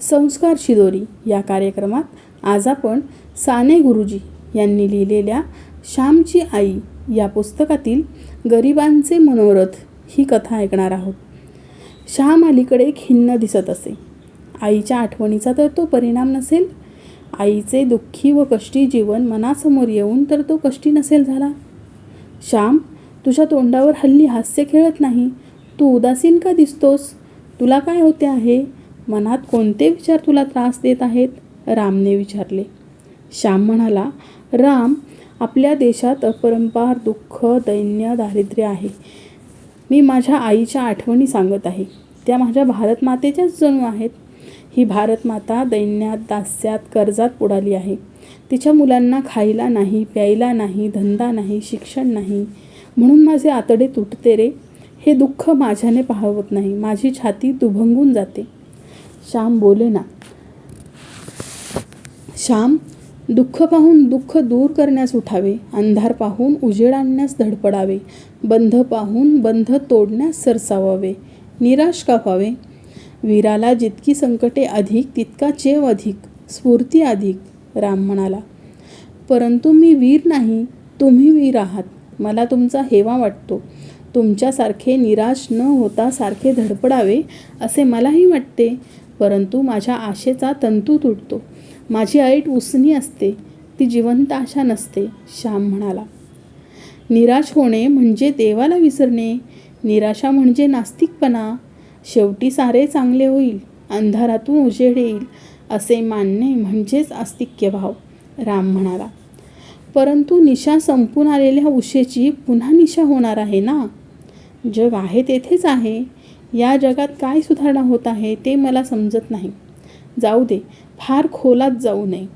संस्कार शिदोरी या कार्यक्रमात आज आपण साने गुरुजी यांनी लिहिलेल्या श्यामची आई या पुस्तकातील गरिबांचे मनोरथ ही कथा ऐकणार आहोत. श्याम अलीकडे खिन्न दिसत असे. आईच्या आठवणीचा तर तो परिणाम नसेल. आईचे दुःखी व कष्टी जीवन मनासमोर येऊन तर तो कष्टी नसेल झाला. श्याम तुझ्या तोंडावर हल्ली हास्य खेळत नाही. तू उदासीन का दिसतोस? तुला काय होते आहे? मनात कोणते विचार तुला त्रास देत आहेत? रामने विचारले. श्याम म्हणाला राम आपल्या देशात अपरंपार दुःख दैन्य दारिद्र्य आहे. मी माझ्या आईच्या आठवणी सांगत आहे. त्या माझ्या भारत मातेच्याच जणू आहेत. ही भारत माता दैन्यात दास्यात कर्जात बुडाली आहे. तिच्या मुलांना खायला नाही प्यायला नाही धंदा नाही शिक्षण नाही. म्हणून माझे आतडे तुटते रे. हे दुःख माझ्याने पाहवत नाही. माझी छाती दुभंगून जाते. श्याम बोले ना. श्याम दुःख पाहून दुःख दूर करण्यास उठावे अंधार पाहून उजेड आणण्यास धडपडावे बंध पाहून बंध तोडण्यास सरसावावे निराश का वीराला जितकी संकटे अधिक तितका चेव अधिक स्फूर्ती अधिक राम म्हणाला. परंतु मी वीर नाही तुम्ही वीर आहात मला तुमचा हेवा वाटतो. तुमच्यासारखे निराश न होता सारखे धडपडावे असे मलाही वाटते. परंतु माझ्या आशेचा तंतू तुटतो. माझी ऐट उसनी असते. ती जिवंत आशा नसते श्याम म्हणाला. निराश होणे म्हणजे देवाला विसरणे. निराशा म्हणजे नास्तिकपणा. शेवटी सारे चांगले होईल. अंधारातून उजेड येईल. असे मानणे म्हणजेच आस्तिक्य भाव राम म्हणाला. परंतु निशा संपून आलेल्या उशेची पुन्हा निशा होणार आहे ना? जग आहे तेथेच आहे. या जगात काय सुधारणा होत आहे ते मला समजत नाही. जाऊ दे फार खोलात जाऊ नये.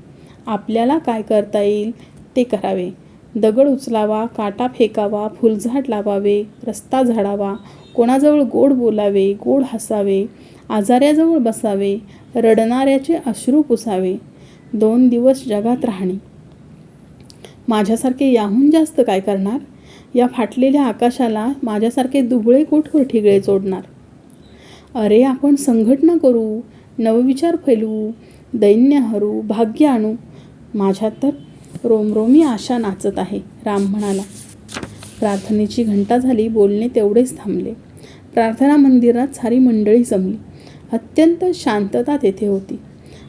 आपल्याला काय करता येईल ते करावे. दगड उचलावा काटा फेकावा फुलझाड लावावे रस्ता झाडावा कोणाजवळ गोड बोलावे गोड हसावे आजाऱ्याजवळ बसावे रडणाऱ्याचे अश्रू पुसावे. दोन दिवस जगात राहणे. माझ्यासारखे याहून जास्त काय करणार? या फाटलेल्या आकाशाला माझ्यासारखे दुबळे कोठवर ठिगळे जोडणार? अरे आपण संघटना करू नवविचार फैलवू दैन्य हरू भाग्य आणू. माझ्यात तर रोमरोमी आशा नाचत आहे राम म्हणाला. प्रार्थनेची घंटा झाली बोलणे तेवढेच थांबले. प्रार्थना मंदिरात सारी मंडळी जमली. अत्यंत शांतता तेथे होती.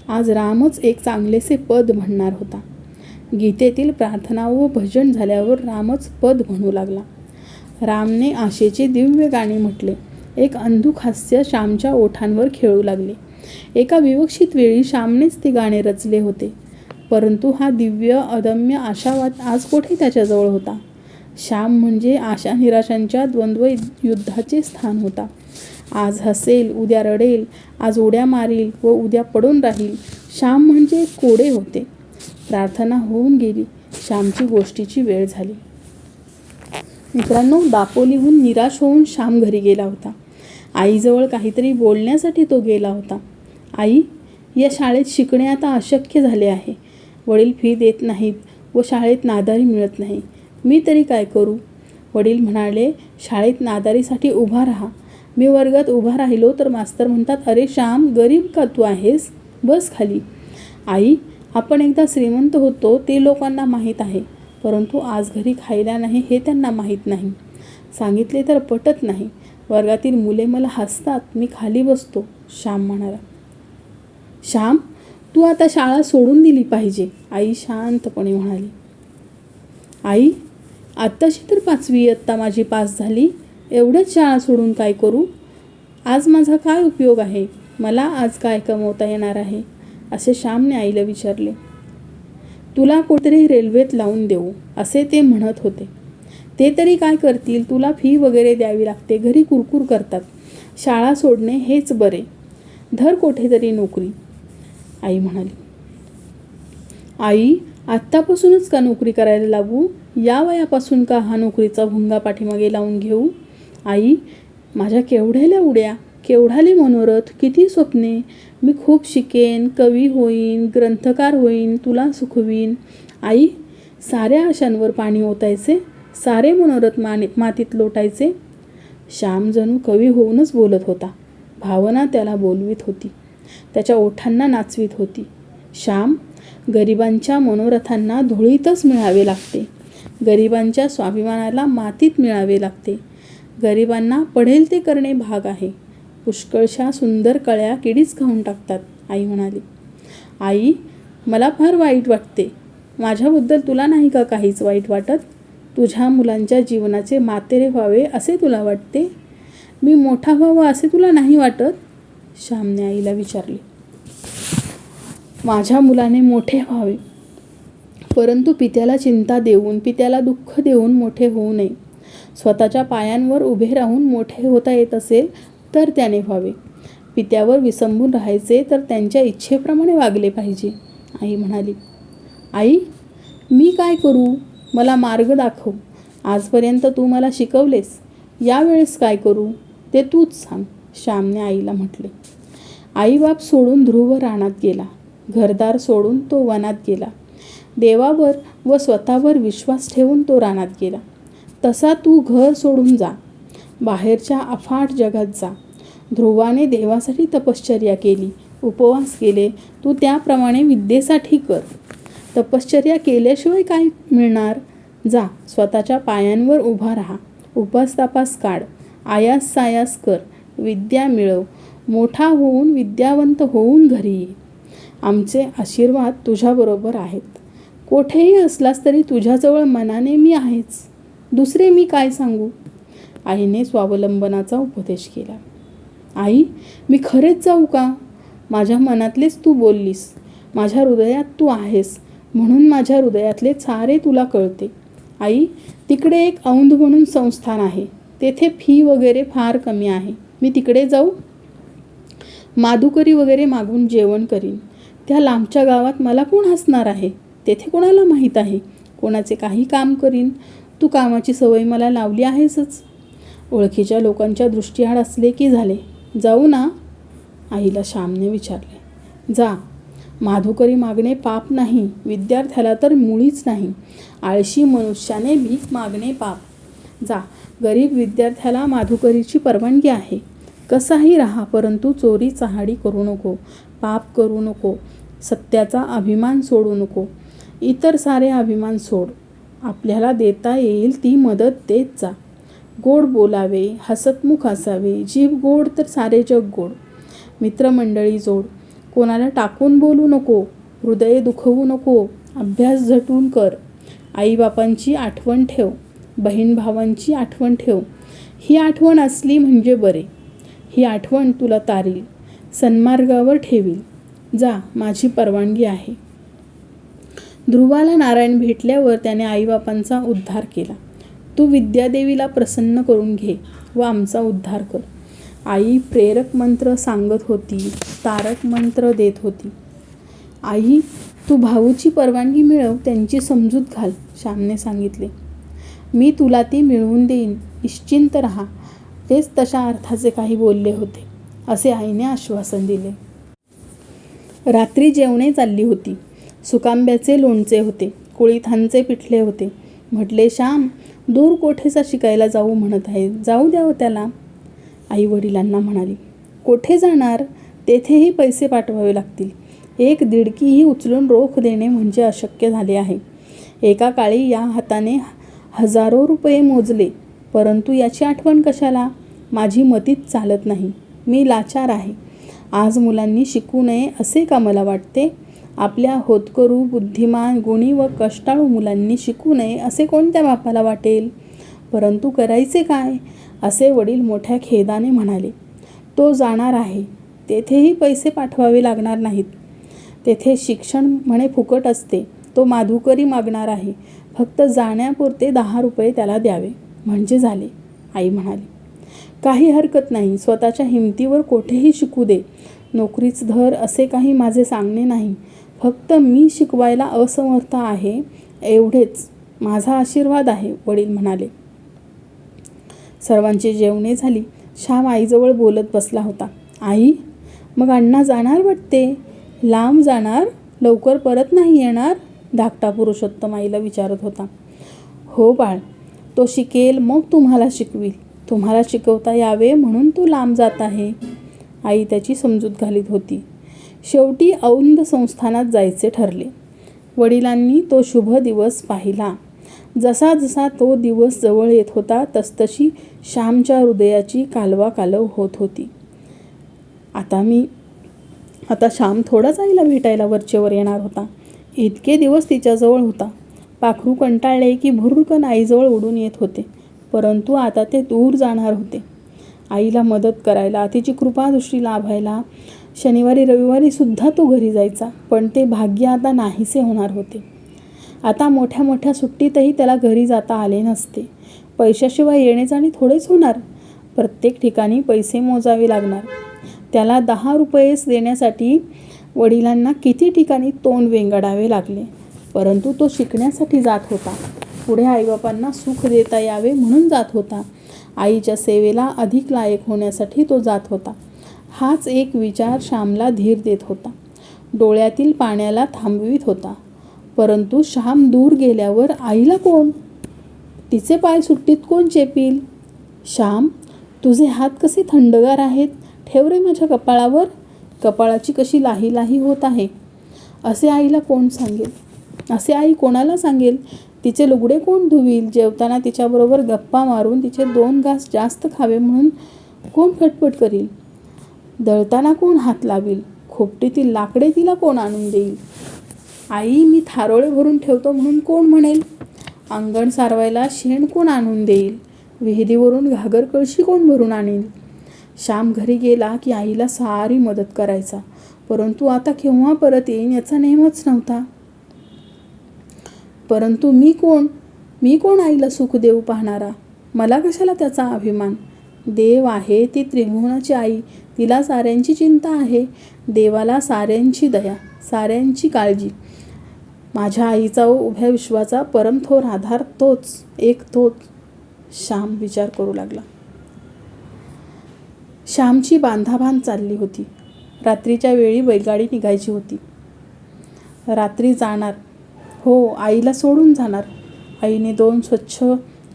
आज रामच एक चांगलेसे पद म्हणणार होता. गीतेतील प्रार्थना व भजन झाल्यावर रामच पद म्हणू लागला. रामने आशेचे दिव्य गाणे म्हटले. एक अंधुक हास्य श्यामच्या ओठांवर खेळू लागले. एका विवक्षित वेळी श्यामनेच ते गाणे रचले होते. परंतु हा दिव्य अदम्य आशावाद आज कोठे त्याच्याजवळ होता? श्याम म्हणजे आशा निराशांच्या द्वंद्व युद्धाचे स्थान होता. आज हसेल उद्या रडेल आज उड्या मारील व उद्या पडून राहील. श्याम म्हणजे कोडे होते. प्रार्थना होऊन गेली. श्यामची गोष्टीची वेळ झाली. मित्रांनो दापोलीहून निराश होऊन श्याम घरी गेला होता. आईजवळ काहीतरी बोलण्यासाठी तो गेला होता. आई या शाळेत शिकणे आता अशक्य झाले आहे. वडील फी देत नाहीत व शाळेत नादारी मिळत नाही. मी तरी काय करू वडील म्हणाले शाळेत नादारीसाठी उभा राहा. मी वर्गात उभा राहिलो तर मास्तर म्हणतात अरे श्याम गरीब का तू आहेस? बस खाली. आई आपण एकदा श्रीमंत होतो ते लोकांना माहीत आहे. परंतु आज घरी खायला नाही हे त्यांना माहीत नाही. सांगितले तर पटत नाही. वर्गातील मुले मला हसतात मी खाली बसतो श्याम म्हणाला. श्याम तू आता शाळा सोडून दिली पाहिजे आई शांतपणे म्हणाली. आई आत्ताशी तर पाचवी इयत्ता माझी पास झाली एवढंच शाळा सोडून काय करू? आज माझा काय उपयोग आहे? मला आज काय कमवता येणार आहे? असे श्यामने आईला विचारले. तुला कुठेतरी रेल्वेत लावून देऊ असे ते म्हणत होते. ते तरी काय करतील? तुला फी वगैरे द्यावी लागते. घरी कुरकुर करतात. शाळा सोडणे हेच बरे. धर कुठेतरी नोकरी. आई म्हणाली. आई आत्तापासूनच का नोकरी करायला लागू? या वयापासून का हा नोकरीचा भुंगा पाठीमागे लावून घेऊ? आई माझ्या केवढ्याल्या उड्या? केवढाले मनोरथ? किती स्वप्ने? मी खूप शिकेन कवी होईन ग्रंथकार होईन तुला सुखवीन. आई साऱ्या आशांवर पाणी ओतायचे? सारे मनोरथ माने मातीत लोटायचे. श्याम जणू कवी होऊनच बोलत होता. भावना त्याला बोलवीत होती. त्याच्या ओठांना नाचवीत होती. श्याम गरिबांच्या मनोरथांना धुळीतच मिळावे लागते. गरिबांच्या स्वाभिमानाला मातीत मिळावे लागते. गरिबांना पडेल ते करणे भाग आहे. पुष्कळशा सुंदर कळ्या किडीच खाऊन टाकतात आई म्हणाली. आई मला फार वाईट वाटते. माझ्याबद्दल तुला नाही का काहीच वाईट वाटत? तुझ्या मुलांच्या जीवनाचे मातेरे व्हावे असे तुला वाटते? मी मोठा व्हावा असे तुला नाही वाटत? श्यामने आईला विचारले. माझ्या मुलाने मोठे व्हावे. परंतु पित्याला चिंता देऊन पित्याला दुःख देऊन मोठे होऊ नये. स्वतःच्या पायांवर उभे राहून मोठे होता येत असेल तर त्याने व्हावे. पित्यावर विसंबून राहायचे तर त्यांच्या इच्छेप्रमाणे वागले पाहिजे आई म्हणाली. आई मी काय करू? मला मार्ग दाखव. आजपर्यंत तू मला शिकवलेस. यावेळेस काय करू? ते तूच सांग श्यामने आईला म्हटले. आईबाप सोडून ध्रुव रानात गेला. घरदार सोडून तो वनात गेला. देवावर व स्वतःवर विश्वास ठेवून तो रानात गेला. तसा तू घर सोडून जा. बाहेरच्या अफाट जगात जा. ध्रुवाने देवासाठी तपश्चर्या केली. उपवास केले. तू त्याप्रमाणे विद्येसाठी कर. तपश्चर्या केल्याशिवाय काय मिळणार? जा स्वतःच्या पायांवर उभा राहा. उपास तापास काढ. आयास सायास कर. विद्या मिळव. मोठा होऊन विद्यावंत होऊन घरी ये. आमचे आशीर्वाद तुझ्याबरोबर आहेत. कोठेही असलास तरी तुझ्याजवळ मनाने मी आहेच. दुसरे मी काय सांगू? आईने स्वावलंबनाचा उपदेश केला. आई मी खरेच जाऊ का? माझ्या मनातलेच तू बोललीस. माझ्या हृदयात तू आहेस. म्हणून माझ्या हृदयातले सारे तुला कळते. आई तिकडे एक औंध म्हणून संस्थान आहे. तेथे फी वगैरे फार कमी आहे. मी तिकडे जाऊ? माधुकरी वगैरे मागून जेवण करीन. त्या लांबच्या गावात मला कोण हसणार आहे? तेथे कोणाला माहीत आहे? कोणाचे काही काम करीन? तू कामाची सवय मला लावली आहेसच. ओळखीच्या लोकांच्या दृष्टीआड असले की झाले. जाऊ ना? आईला श्यामने विचारले. जा. माधुकरी मागणे पाप नाही. विद्यार्थ्याला तर मुळीच नाही. आळशी मनुष्याने भीक मागणे पाप. जा गरीब विद्यार्थ्याला माधुकरीची परवानगी आहे. कसाही राहा परंतु चोरी चहाडी करू नको. पाप करू नको. सत्याचा अभिमान सोडू नको. इतर सारे अभिमान सोड. आपल्याला देता येईल ती मदत देत जा. गोड बोलावे हसतमुख असावे. जीव गोड तर सारे जग गोड. मित्रमंडळी जोड. कोणाला टाकून बोलू नको हृदय दुखवू नको अभ्यास झटून कर. आईबापांची आठवण ठेव बहीण भावांची आठवण ठेव. ही आठवण असली म्हणजे बरे. ही आठवण तुला तारील सन्मार्गावर ठेवील. जा माझी परवानगी आहे. ध्रुवाला नारायण भेटल्यावर त्याने आईबापांचा उद्धार केला. तू विद्यादेवीला प्रसन्न करून घे व आमचा उद्धार कर. आई प्रेरक मंत्र सांगत होती तारक मंत्र देत होती. आई तू भाऊची परवानगी मिळव त्यांची समजूत घाल श्यामने सांगितले. मी तुला ती मिळवून देईन निश्चिंत राहा. तेच तशा अर्थाचे काही बोलले होते असे आईने आश्वासन दिले. रात्री जेवणे चालली होती. सुकांब्याचे लोणचे होते कुळीथांचे पिठले होते. म्हटले श्याम दूर कोठेचा शिकायला जाऊ म्हणत आहे? जाऊ द्यावं हो त्याला. आई वडिलांना म्हणाली कोठे जाणार? तेथेही पैसे पाठवावे लागतील. एक दिडकीही उचलून रोख देणे म्हणजे अशक्य झाले आहे. एका काळी या हाताने हजारो रुपये मोजले परंतु याची आठवण कशाला? माझी मतीत चालत नाही. मी लाचार आहे. आज मुलांनी शिकू नये असे का मला वाटते? आपल्या होतकरू बुद्धिमान गुणी व कष्टाळू मुलांनी शिकू नये असे कोणत्या बापाला वाटेल? परंतु करायचे काय? असे वडील मोठ्या खेदाने म्हणाले तो जाणार आहे. तेथेही पैसे पाठवावे लागणार नाहीत. तेथे शिक्षण म्हणे फुकट असते. तो माधुकरी मागणार आहे. फक्त जाण्यापुरते दहा रुपये त्याला द्यावे. म्हणजे झाले आई म्हणाली. काही हरकत नाही. स्वतःच्या हिमतीवर कोठेही शिकू दे. नोकरीच धर असे काही माझे सांगणे नाही. फक्त मी शिकवायला असमर्थ आहे. एवढेच. माझा आशीर्वाद आहे वडील म्हणाले. सर्वांची जेवणे झाली. श्याम आईजवळ बोलत बसला होता. आई मग अण्णा जाणार वाटते? लांब जाणार? लवकर परत नाही येणार? धाकटा पुरुषोत्तम आईला विचारत होता. हो बाळ तो शिकेल मग तुम्हाला शिकवील. तुम्हाला शिकवता यावे म्हणून तो लांब जात आहे. आई त्याची समजूत घालीत होती. शेवटी औंध संस्थानात जायचे ठरले. वडिलांनी तो शुभ दिवस पाहिला. जसा जसा तो दिवस जवळ येत होता तसतशी श्यामच्या हृदयाची कालवा कालव होत होती. आता मी आता श्याम थोडाच आईला भेटायला वरचेवर येणार होता. इतके दिवस तिच्याजवळ होता. पाखरू कंटाळले की भुरकन आईजवळ उडून येत होते. परंतु आता ते दूर जाणार होते. आईला मदत करायला तिची कृपादृष्टी लाभायला शनिवारी रविवारी सुद्धा तो घरी जायचा पण ते भाग्य आता नाहीसे होणार होते. आता मोठ्या मोठ्या सुट्टीतही त्याला घरी जाता आले नसते. पैशाशिवाय येणे जाणे थोडेच होणार? प्रत्येक ठिकाणी पैसे मोजावे लागणार. त्याला दहा रुपयेच देण्यासाठी वडिलांना किती ठिकाणी तोंड वेंगडावे लागले. परंतु तो शिकण्यासाठी जात होता. पुढे आईबापांना सुख देता यावे म्हणून जात होता. आईच्या सेवेला अधिक लायक होण्यासाठी तो जात होता. हाच एक विचार श्यामला धीर देत होता. डोळ्यातील पाण्याला थांबवित होता. परंतु श्याम दूर गेल्यावर आईला कोण? तिचे पाय सुट्टीत कोण चेपील? श्याम तुझे हात कसे थंडगार आहेत? ठेव रे माझ्या कपाळावर. कपाळाची कशी लाही लाही होत आहे? असे आईला कोण सांगेल? असे आई कोणाला सांगेल? तिचे लुगडे कोण धुवील? जेवताना तिच्याबरोबर गप्पा मारून तिचे दोन घास जास्त खावे म्हणून कोण खटपट करील? दळताना कोण हात लावील? खोपटीतील लाकडे तिला कोण आणून देईल? आई मी थारोळे भरून ठेवतो म्हणून कोण म्हणेल? अंगण सारवायला शेण कोण आणून देईल? विहिरीवरून घागर कळशी कोण भरून आणेल श्याम घरी गेला की आईला सारी मदत करायचा. परंतु आता केव्हा परत येईन याचा नेमच नव्हता. परंतु मी कोण? मी कोण आईला सुख देऊ पाहणारा? मला कशाला त्याचा अभिमान? देव आहे ती त्रिभुवनाची आई. तिला साऱ्यांची चिंता आहे. देवाला साऱ्यांची दया साऱ्यांची काळजी. माझ्या आईचा व उभ्या विश्वाचा परमथोर आधार तोच एक तोच श्याम विचार करू लागला. श्यामची बांधाबांध चालली होती. रात्रीच्या वेळी बैलगाडी निघायची होती. रात्री जाणार. हो आईला सोडून जाणार. आईने दोन स्वच्छ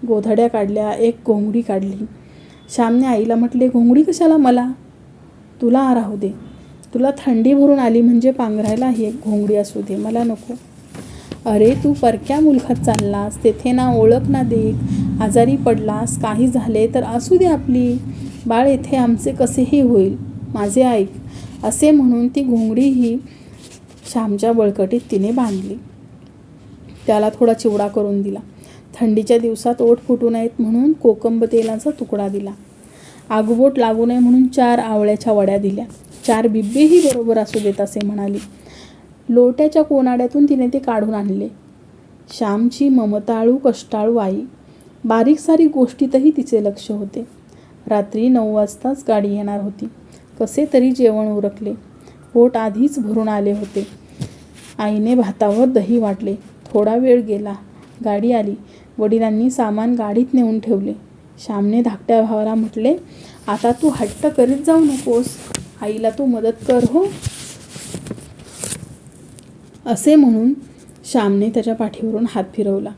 गोधड्या काढल्या एक घोंगडी काढली. श्यामने आईला म्हटले घोंगडी कशाला मला? तुला राहू दे. तुला थंडी भरून आली म्हणजे पांघरायला ही एक घोंगडी असू दे. मला नको. अरे तू परक्या मुलखात चाललास तेथे ना ओळख ना देख आजारी पडलास काही झाले तर असू दे आपली. बाळ येथे आमचे कसेही होईल? माझे ऐक. असे म्हणून ती घोंगडी ही श्यामच्या बळकटीत तिने बांधली. त्याला थोडा चिवडा करून दिला. थंडीच्या दिवसात ओठ फुटू नयेत म्हणून कोकंब तेलाचा तुकडा दिला. आगबोट लागू नये म्हणून चार आवळ्याच्या वड्या दिल्या. चार बिब्बेही बरोबर असू देत असे म्हणाली. लोट्याच्या कोनाड्यातून तिने ते काढून आणले. श्यामची ममताळू कष्टाळू आई बारीक सारीक गोष्टीतही तिचे लक्ष होते. रात्री नऊ वाजताच गाडी येणार होती. कसे तरी जेवण उरकले. पोट आधीच भरून आले होते. आईने भातावर दही वाटले. थोडा वेळ गेला. गाडी आली. वडिलांनी सामान गाडीत नेऊन ठेवले. श्यामने धाकट्या भावाला म्हटले आता तू हट्ट करीत जाऊ नकोस. आईला तू मदत कर हो. असे म्हणून श्यामने त्याच्या पाठीवरून हात फिरवला.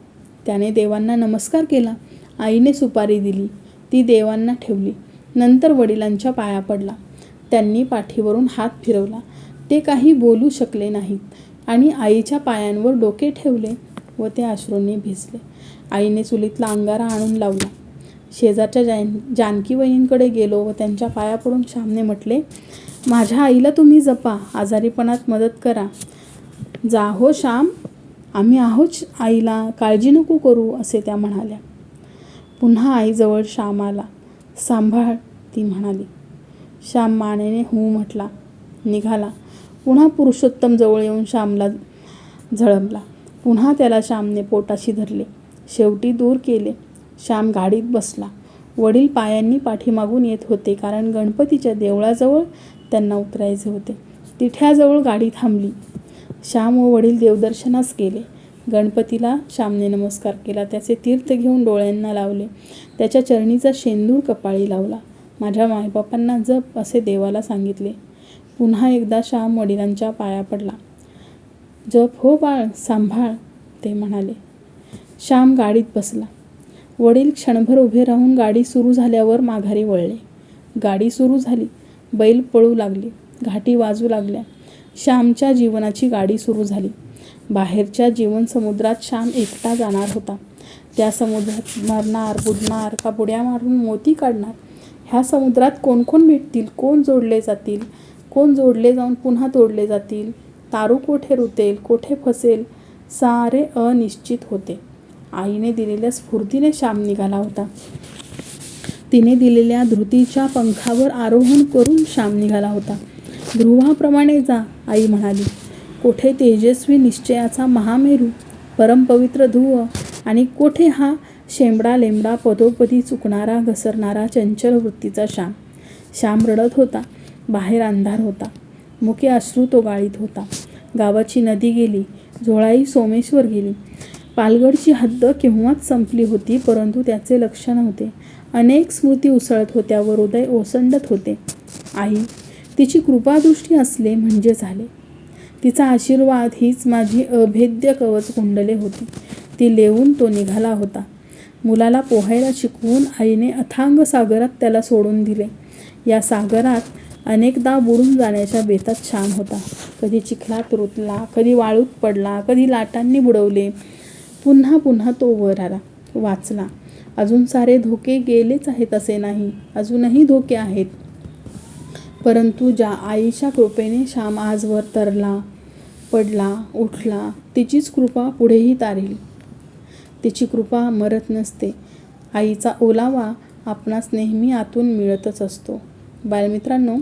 त्याने देवांना नमस्कार केला. आईने सुपारी दिली. ती देवांना ठेवली. नंतर वडिलांच्या पाया पडला. त्यांनी पाठीवरून हात फिरवला. ते काही बोलू शकले नाहीत आणि आईच्या पायांवर डोके ठेवले व ते अश्रूंनी भिजले. आईने चुलीतला अंगारा आणून लावला. शेजारच्या जान जानकी वहिनींकडे गेलो व त्यांच्या पाया पडून श्यामने म्हटले माझ्या आईला तुम्ही जपा. आजारीपणात मदत करा. जा हो श्याम आम्ही आहोच आईला काळजी नको करू असे त्या म्हणाल्या. पुन्हा आईजवळ श्याम आला सांभाळ ती म्हणाली. श्याम मानेने हू म्हटला. निघाला. पुन्हा पुरुषोत्तम जवळ येऊन श्यामला झळमला. पुन्हा त्याला श्यामने पोटाशी धरले. शेवटी दूर केले. श्याम गाडीत बसला. वडील पायांनी पाठीमागून येत होते कारण गणपतीच्या देवळाजवळ त्यांना उतरायचे होते. तिठ्याजवळ गाडी थांबली. श्याम व वडील देवदर्शनास गेले. गणपतीला श्यामने नमस्कार केला. त्याचे तीर्थ घेऊन डोळ्यांना लावले. त्याच्या चरणीचा शेंदूर कपाळी लावला. माझ्या मायबापांना जप असे देवाला सांगितले. पुन्हा एकदा श्याम वडिलांच्या पाया पडला. जप हो बाळ सांभाळ ते म्हणाले. श्याम गाडीत बसला. वडील क्षणभर उभे राहून गाडी सुरू झाल्यावर माघारी वळले. गाडी सुरू झाली. बैल पळू लागले. घाटी वाजू लागल्या. श्यामच्या जीवनाची गाडी सुरू झाली. बाहेरच्या जीवनसमुद्रात श्याम एकटा जाणार होता. त्या समुद्रात मरणार बुडणार का बुड्या मारून मोती काढणार. ह्या समुद्रात कोण कोण भेटतील? कोण जोडले जातील? कोण जोडले जाऊन पुन्हा तोडले जातील? तारू कोठे रुतेल? कोठे फसेल? सारे अनिश्चित होते. आईने दिलेल्या स्फूर्तीने श्याम निघाला होता. तिने दिलेल्या धृतीच्या पंखावर आरोहण करून श्याम निघाला होता. ध्रुवाप्रमाणे जा. आई म्हणाली कोठे तेजस्वी निश्चयाचा महामेरू परमपवित्र धुव आणि कोठे हा शेंबडा लेंबडा पदोपदी चुकणारा घसरणारा चंचल वृत्तीचा श्याम. श्याम रडत होता बाहेर अंधार होता मुके अश्रू तो गाळीत होता. गावाची नदी गेली झोळाई सोमेश्वर गेली. पालगडची हद्द केव्हाच संपली होती परंतु त्याचे लक्ष नव्हते. अनेक स्मृती उसळत होत्या व हृदय ओसंडत होते. आई तिची कृपादृष्टी असले म्हणजे झाले. तिचा आशीर्वाद हीच माझी अभेद्य कवच कुंडले होती. ती लेवून तो निघाला होता. मुलाला पोहायला शिकवून आईने अथांग सागरात त्याला सोडून दिले. या सागरात अनेकदा बुडून जाण्याच्या बेतात छान होता. कधी चिखलात रुतला कधी वाळूत पडला कधी लाटांनी बुडवले. पुन्हा पुन्हा तो वर आला वाचला. अजून सारे धोके गेलेच आहेत असे नाही. अजूनही धोके आहेत. परंतु ज्या आईच्या कृपेने श्याम आजवर तरला पडला उठला तिचीच कृपा पुढेही तारेल. तिची कृपा मरत नसते. आईचा ओलावा आपणास नेहमी आतून मिळतच असतो. बालमित्रांनो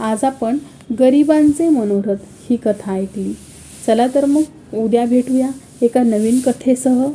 आज आपण गरिबांचे मनोरथ ही कथा ऐकली. चला तर मग उद्या भेटूया एका नवीन कथेसह.